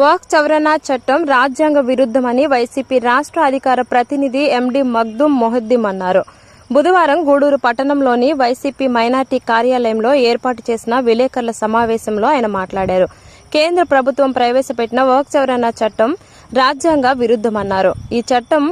Walk చవరణ చట్టం రాజ్యాంగ విరుద్ధమని వైసీపీ రాష్ట్ర అధికార ప్రతినిధి ఎండి మగ్దుమ్ మొహద్దీం అన్నారు. బుధవారం గూడూరు పట్టణంలోని వైసీపీ మైనార్టీ కార్యాలయంలో ఏర్పాటు చేసిన విలేకరుల సమావేశంలో ఆయన మాట్లాడారు. కేంద్ర ప్రభుత్వం ప్రవేశపెట్టిన వాక్ చవరణ చట్టం రాజ్యాంగ విరుద్ధమన్నారు. ఈ చట్టం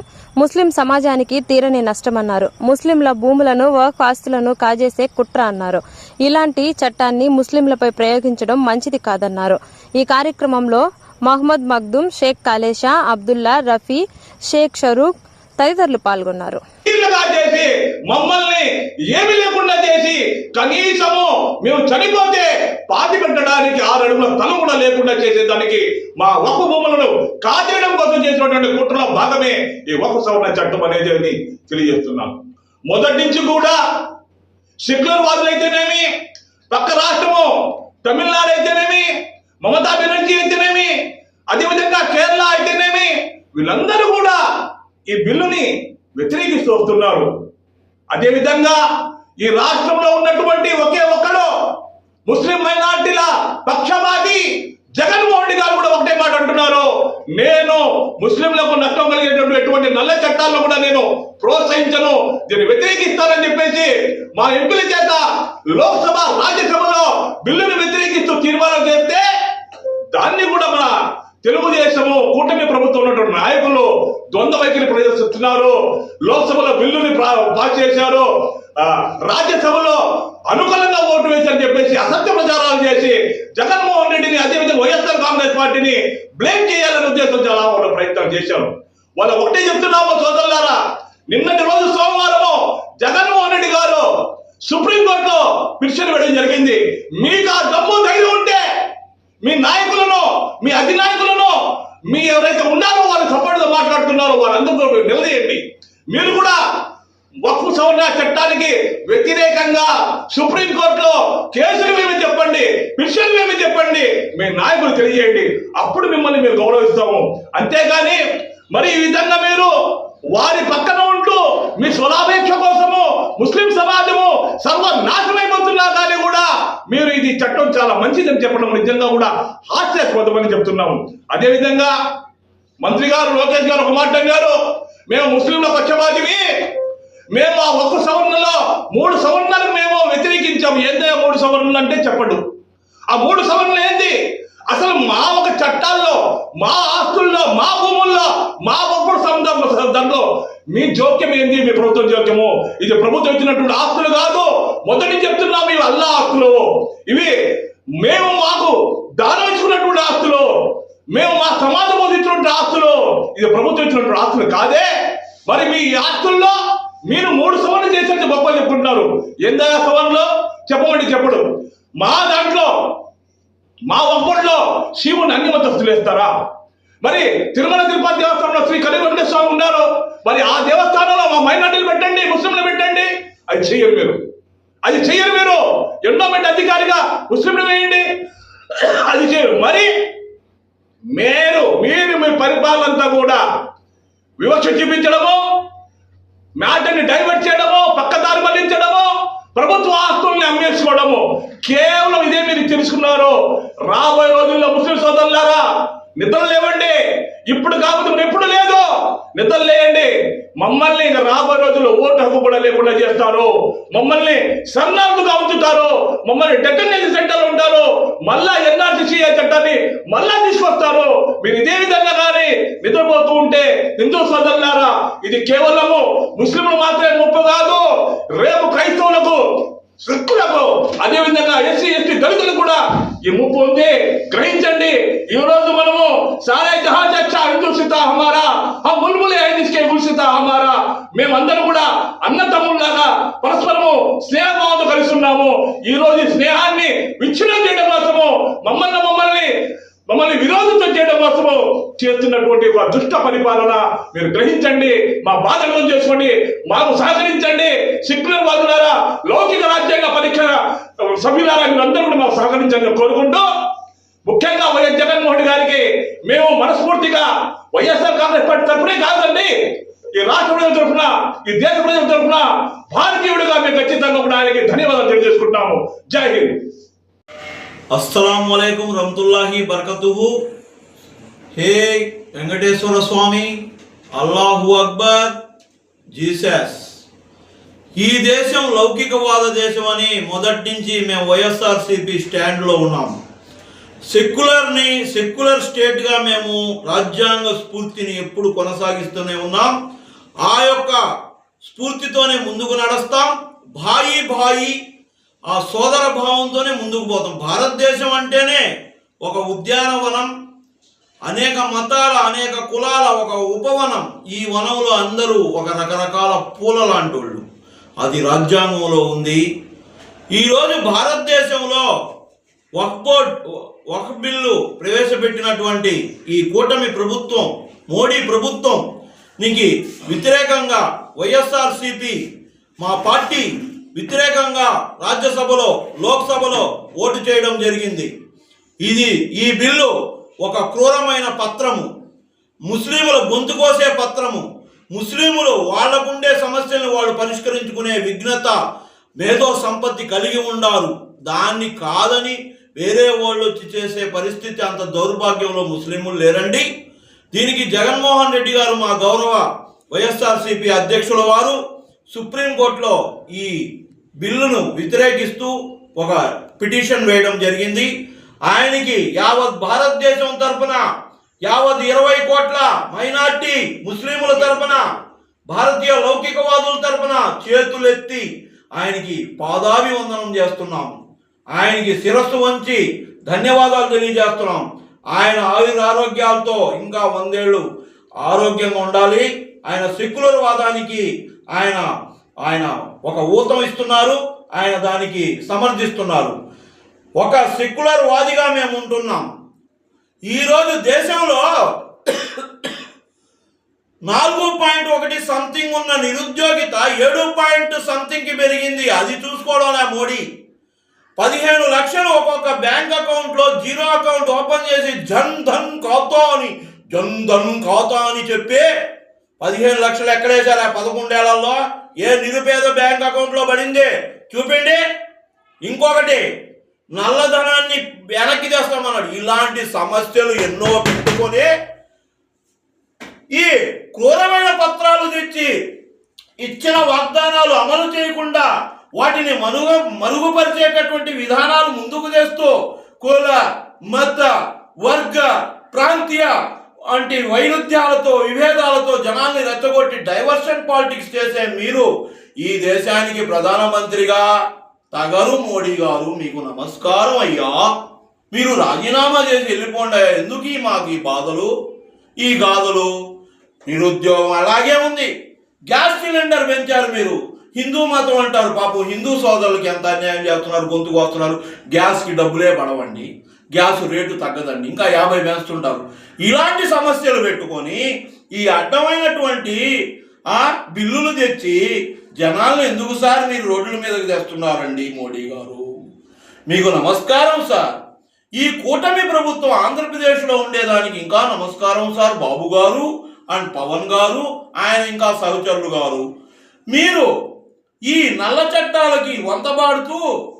ముస్లిం సమాజానికి తీరని నష్టమన్నారు. ముస్లింల భూములను వాక్ ఆస్తులను కాజేసే కుట్ర అన్నారు. ఇలాంటి చట్టాన్ని ముస్లింలపై ప్రయోగించడం మంచిది కాదన్నారు. ఈ కార్యక్రమంలో మహమ్మద్ మగ్దుమ్ షేక్ కాలేషా అబ్దుల్లా రఫీ షేక్ షరూక్ తదితరులు పాల్గొన్నారు. చేసి మమ్మల్ని ఏమి లేకుండా చేసి కనీసము మేము చనిపోతే పాతి పెట్టడానికి ఆరు అడుగుల స్థలం కూడా లేకుండా చేసేదానికి మా ఒక్క భూములను కాజేయడం కోసం చేసినటువంటి కుట్రలో భాగమే ఈ ఒక్క సవరణ చట్టం అనేది తెలియజేస్తున్నాను మొదటి నుంచి కూడా సెక్యులర్ వాదులు అయితేనేమి పక్క రాష్ట్రము తమిళనాడు అయితేనేమి మమతా బెనర్జీ అయితేనేమి అదేవిధంగా కేరళ అయితేనేమి వీళ్ళందరూ కూడా ఈ బిల్లుని వ్యతిరేకిస్తూ వస్తున్నారు. అదేవిధంగా ఈ రాష్ట్రంలో ఉన్నటువంటి ఒకే ఒక్కడు ముస్లిం మైనార్టీల పక్షపాతి జగన్మోహన్ రెడ్డి గారు కూడా ఒకటే మాట అంటున్నారు. నేను ముస్లింలకు నష్టం కలిగేటువంటి ఎటువంటి నల్ల చట్టాలను కూడా నేను ప్రోత్సహించను దీన్ని వ్యతిరేకిస్తానని చెప్పేసి మా ఎంపీల చేత లోక్సభ రాజ్యసభలో బిల్లును వ్యతిరేకిస్తూ తీర్మానం చేస్తే దాన్ని కూడా తెలుగుదేశము కూటమి ప్రభుత్వం ఉన్నటువంటి నాయకులు ద్వంద్వ వైఖరి ప్రదర్శిస్తున్నారు. లోక్సభలో బిల్లుని పాస్ చేశారు. రాజ్యసభలో అనుకూలంగా ఓటు వేశారని చెప్పేసి అసత్య ప్రచారాలు చేసి జగన్మోహన్ రెడ్డిని అదేవిధంగా వైఎస్ఆర్ కాంగ్రెస్ పార్టీని బ్లేమ్ చేయాలనే ఉద్దేశం చాలా వాళ్ళు ప్రయత్నం చేశారు. వాళ్ళు ఒకటే చెప్తున్నాము సోదరులారా నిన్నటి రోజు సోమవారము జగన్మోహన్ రెడ్డి గారు సుప్రీంకోర్టులో పిటిషన్ వేయడం జరిగింది. మీకు ఆ దమ్ము ధైర్యం ఉంటే మీ నాయకులను మీ అధినాయకులు మీ ఎవరైతే ఉన్నారో వాళ్ళు సపోర్ట్ మాట్లాడుతున్నారో వాళ్ళందరూ నిలదీయండి. మీరు కూడా వక్ఫ్ సవరణ చట్టానికి వ్యతిరేకంగా సుప్రీంకోర్టులో కేసులు మేము చెప్పండి పిటిషన్లు మేము చెప్పండి మీ నాయకులు తెలియజేయండి. అప్పుడు మిమ్మల్ని మేము గౌరవిస్తాము. అంతేగాని మరి ఈ విధంగా మీరు వారి పక్కన ఉంటూ మీ స్వలాపేక్ష కోసము ముస్లిం సమాజము సర్వనాశనమైపోతున్నా చట్టం చాలా మంచిదని చెప్పడం నిజంగా కూడా హాస్యాస్పదమని చెప్తున్నాము. అదేవిధంగా మంత్రి గారు లోకేష్ గారు ఒక మాట అన్నారు. మేము ముస్లింల పక్షపాతివి మేము ఆ ఒక్క సవరణలో మూడు సవరణలు మేము వ్యతిరేకించాం. ఏందో మూడు సవరణలు అంటే చెప్పడు. ఆ మూడు సవరణలు ఏంటి అసలు మా ఒక చట్టాల్లో మా ఆస్తుల్లో మా భూముల్లో మా ఒక్కడు సంబంధం దాంట్లో మీ జోక్యం ఏంది? మీ ప్రభుత్వం జోక్యము. ఇది ప్రభుత్వం ఇచ్చినటువంటి ఆస్తులు కాదు. మొదటి చెప్తున్నా ఇవి అల్లా ఆస్తులు ఇవి మేము మాకు దానం ఇచ్చుకున్నటువంటి ఆస్తులు. మేము మా సమాజం ఇచ్చినటువంటి ఆస్తులు. ఇది ప్రభుత్వం ఇచ్చినటువంటి ఆస్తులు కాదే. మరి మీ ఆస్తుల్లో మీరు మూడు సవర్లు చేసేది గొప్ప చెప్పుకుంటున్నారు. ఎంత సవరణలో చెప్పమండి చెప్పడు. మా దాంట్లో మా ఒక్కడిలో శివుని అన్ని మతస్థులు వేస్తారా? మరి తిరుమల తిరుపతి దేవస్థానంలో శ్రీ కలి వెంకటేశ్వర స్వామి ఉన్నారు. మరి ఆ దేవస్థానంలో మా మైనార్టీలు పెట్టండి ముస్లింలు పెట్టండి. అది చెయ్యరు మీరు. అది చెయ్యరు మీరు. ఎండోమెంట్ అధికారిగా ముస్లింలు వేయండి. అది చేయరు మరి మీరు మీరు మీ పరిపాలన అంతా కూడా వివక్ష చూపించడము మ్యాటర్ని డైవర్ట్ చేయడము పక్కదారి మళ్ళించడము ప్రభుత్వ ఆస్తుల్ని అమ్మేసుకోవడము కేవలం ఇదే మీరు తెలుసుకున్నారు. రాబోయే రోజుల్లో ముస్లిం సోదరులారా నిద్ర లేవండి ఇప్పుడు కాకపోతే మరి ఎప్పుడు లేదు నిద్ర లేయండి మమ్మల్ని ఇంకా రాబోయే రోజుల్లో ఓటు హక్కు కూడా లేకుండా చేస్తారు మమ్మల్ని సన్నార్థుగా ఉంచుతారు మమ్మల్ని డెటర్నేషన్ సెంటర్ ఉంటారు మళ్ళా ఎన్ఆర్సీసీ చట్టాన్ని మళ్ళా తీసుకొస్తారు మీరు ఇదే విధంగా కానీ నిద్రపోతూ ఉంటే హిందూ సోదరులారా ఇది కేవలము ముస్లింలు మాత్రమే ముప్పు కాదు రేపు క్రైస్తవులకు సిక్కులకు అదే విధంగా ఎస్సీ ఎస్టీ దళితులు కూడా ఈ ముప్పు ఉంది. గ్రహించండి ఈ రోజు మనము సారే జహా చచ్చా హిందూ సీతా హమారా ఆ ముల్ములే ఐదిస్కే గుల్సితా హమారా మేమందరం కూడా అన్న పరస్పరము స్నేహభావంతో కలిసి ఉన్నాము. ఈ రోజు స్నేహాన్ని విచ్ఛిన్నం చేయడం కోసము మమ్మల్ని మమ్మల్ని మమ్మల్ని విరోధితం చేయడం కోసము చేస్తున్నటువంటి ఒక దుష్ట పరిపాలన మీరు గ్రహించండి మా బాధ చేసుకోండి మాకు సహకరించండి. సిక్కులర్ వాదులారా లౌకిక రాజ్యాంగ పరీక్ష సభ్యులారా మీరందరూ కూడా మాకు సహకరించాలని కోరుకుంటూ ముఖ్యంగా వైఎస్ జగన్మోహన్ గారికి మేము మనస్ఫూర్తిగా వైఎస్ఆర్ కాంగ్రెస్ పార్టీ తరఫునే కాదండి ఈ రాష్ట్ర ప్రజల తరఫున ఈ దేశ ప్రజల తరఫున భారతీయుడిగా మేము ఖచ్చితంగా కూడా ఆయనకి ధన్యవాదాలు తెలియజేసుకుంటాము జై హింద్. అస్సలం వలైకుం రహమతుల్లాహి బర్కతుహు. హే వెంకటేశ్వర స్వామి అల్లాహు అక్బర్ జీసస్. ఈ దేశం లౌకికవాద దేశం అని మొదటి నుంచి మేము వైఎస్ఆర్సీపీ స్టాండ్లో ఉన్నాం. సెక్యులర్ని సెక్యులర్ స్టేట్గా మేము రాజ్యాంగ స్ఫూర్తిని ఎప్పుడు కొనసాగిస్తూనే ఉన్నాం. ఆ యొక్క స్ఫూర్తితోనే ముందుకు నడుస్తాం. భాయి భాయి ఆ సోదర భావంతోనే ముందుకు పోతాం. భారతదేశం అంటేనే ఒక ఉద్యానవనం అనేక మతాల అనేక కులాల ఒక ఉపవనం. ఈ వనంలో అందరూ ఒక రకరకాల పూల లాంటోళ్ళు. అది రాజ్యాంగంలో ఉంది. ఈరోజు భారతదేశంలో వక్ బోర్డ్ వక్ బిల్లు ప్రవేశపెట్టినటువంటి ఈ కూటమి ప్రభుత్వం మోడీ ప్రభుత్వం నీకు వ్యతిరేకంగా వైఎస్ఆర్సిపి మా పార్టీ వ్యతిరేకంగా రాజ్యసభలో లోక్సభలో ఓటు చేయడం జరిగింది. ఇది ఈ బిల్లు ఒక క్రూరమైన పత్రము. ముస్లింల గొంతు కోసే పత్రము. ముస్లింలు వాళ్ళకుండే సమస్యలను వాళ్ళు పరిష్కరించుకునే విఘ్నత మేధో సంపత్తి కలిగి ఉండారు. దాన్ని కాదని వేరే వాళ్ళు వచ్చి చేసే పరిస్థితి అంత దౌర్భాగ్యంలో ముస్లింలు లేరండి. దీనికి జగన్మోహన్ రెడ్డి గారు మా గౌరవ వైఎస్ఆర్సీపీ అధ్యక్షుల వారు సుప్రీంకోర్టులో ఈ బిల్లును వ్యతిరేకిస్తూ ఒక పిటిషన్ వేయడం జరిగింది. ఆయనకి యావత్ భారతదేశం తరపున యావత్ ఇరవై కోట్ల మైనార్టీ ముస్లింల తరపున భారతీయ లౌకికవాదుల తరపున చేతులెత్తి ఆయనకి పాదాభివందనం చేస్తున్నాం. ఆయనకి శిరస్సు వంచి ధన్యవాదాలు తెలియజేస్తున్నాం. ఆయన ఆయుర ఆరోగ్యాలతో ఇంకా వందేళ్ళు ఆరోగ్యంగా ఉండాలి. ఆయన సెక్యులర్ వాదానికి ఆయన ఆయన ఒక ఊతం ఇస్తున్నారు. ఆయన దానికి సమర్థిస్తున్నారు. ఒక సెక్యులర్ వాదిగా మేము ఉంటున్నాం. ఈరోజు దేశంలో నాలుగు పాయింట్ ఒకటి సంథింగ్ ఉన్న నిరుద్యోగిత ఏడు పాయింట్ సంథింగ్కి పెరిగింది. అది చూసుకోవడంలే మోడీ? పదిహేను లక్షలు ఒక్కొక్క బ్యాంక్ అకౌంట్లో జీరో అకౌంట్ చేసి జన్ ధన్ ఖాతా అని జన్ ధన్ ఖాతా అని చెప్పి పదిహేను లక్షలు ఎక్కడేశారు ఆ పదకొండేళ్ళలో ఏ నిరుపేద బ్యాంక్ అకౌంట్లో పడింది? చూపిండి. ఇంకొకటి నల్లధనాన్ని వెనక్కి తెస్తామన్నాడు. ఇలాంటి సమస్యలు ఎన్నో పెట్టుకొని ఈ క్రూరమైన పత్రాలు తెచ్చి ఇచ్చిన వాగ్దానాలు అమలు చేయకుండా వాటిని మరుగు మరుగుపరిచేటటువంటి విధానాలు ముందుకు తెస్తూ కుల మత వర్గ ప్రాంతీయ వంటి వైరుధ్యాలతో విభేదాలతో జనాల్ని రెచ్చగొట్టి డైవర్షన్ పాలిటిక్స్ చేసే మీరు ఈ దేశానికి ప్రధానమంత్రిగా తగరు మోడీ గారు మీకు నమస్కారం అయ్యా. మీరు రాజీనామా చేసి వెళ్ళిపోండి ఎందుకు ఈ మాకు ఈ బాధలు? ఈ గాథలు నిరుద్యోగం అలాగే ఉంది. గ్యాస్ సిలిండర్ పెంచారు మీరు. హిందూ మతం అంటారు పాపం హిందూ సోదరులకి ఎంత అన్యాయం చేస్తున్నారు గొంతుకు వస్తున్నారు. గ్యాస్కి డబ్బులే పడవండి. Gas rate తగ్గదండి. ఇంకా యాభై వేస్తుంటారు. ఇలాంటి సమస్యలు పెట్టుకొని ఈ అడ్డమైనటువంటి ఆ బిల్లులు తెచ్చి జనాలను ఎందుకు సార్ మీరు రోడ్ల మీదకి తెస్తున్నారండి మోడీ గారు? మీకు నమస్కారం సార్. ఈ కూటమి ప్రభుత్వం ఆంధ్రప్రదేశ్లో ఉండేదానికి ఇంకా నమస్కారం సార్ బాబు గారు అండ్ పవన్ గారు ఆయన ఇంకా సహచరులు గారు. మీరు ఈ నల్ల చట్టాలకి వంతబాడుతూ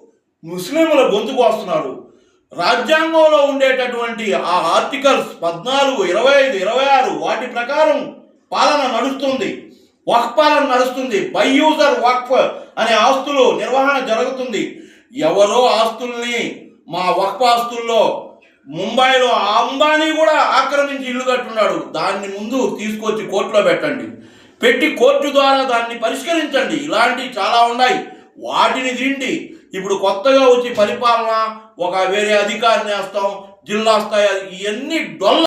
ముస్లింల గొంతుకు వస్తున్నారు. రాజ్యాంగంలో ఉండేటటువంటి ఆ ఆర్టికల్స్ పద్నాలుగు ఇరవై ఐదు ఇరవై ఆరు వాటి ప్రకారం పాలన నడుస్తుంది. వక్ఫ్ పాలన నడుస్తుంది. బై యూజర్ వక్ఫ్ అనే ఆస్తులు నిర్వహణ జరుగుతుంది. ఎవరో ఆస్తుల్ని మా వక్ఫ్ ఆస్తుల్లో ముంబైలో ఆ అంబానీ కూడా ఆక్రమించి ఇల్లు కట్టున్నాడు. దాన్ని ముందు తీసుకొచ్చి కోర్టులో పెట్టండి. పెట్టి కోర్టు ద్వారా దాన్ని పరిష్కరించండి. ఇలాంటివి చాలా ఉన్నాయి. వాటిని తిండి ఇప్పుడు కొత్తగా వచ్చి పరిపాలన ఒక వేరే అధికారిని వేస్తాం జిల్లా స్థాయి ఇవన్నీ డొల్ల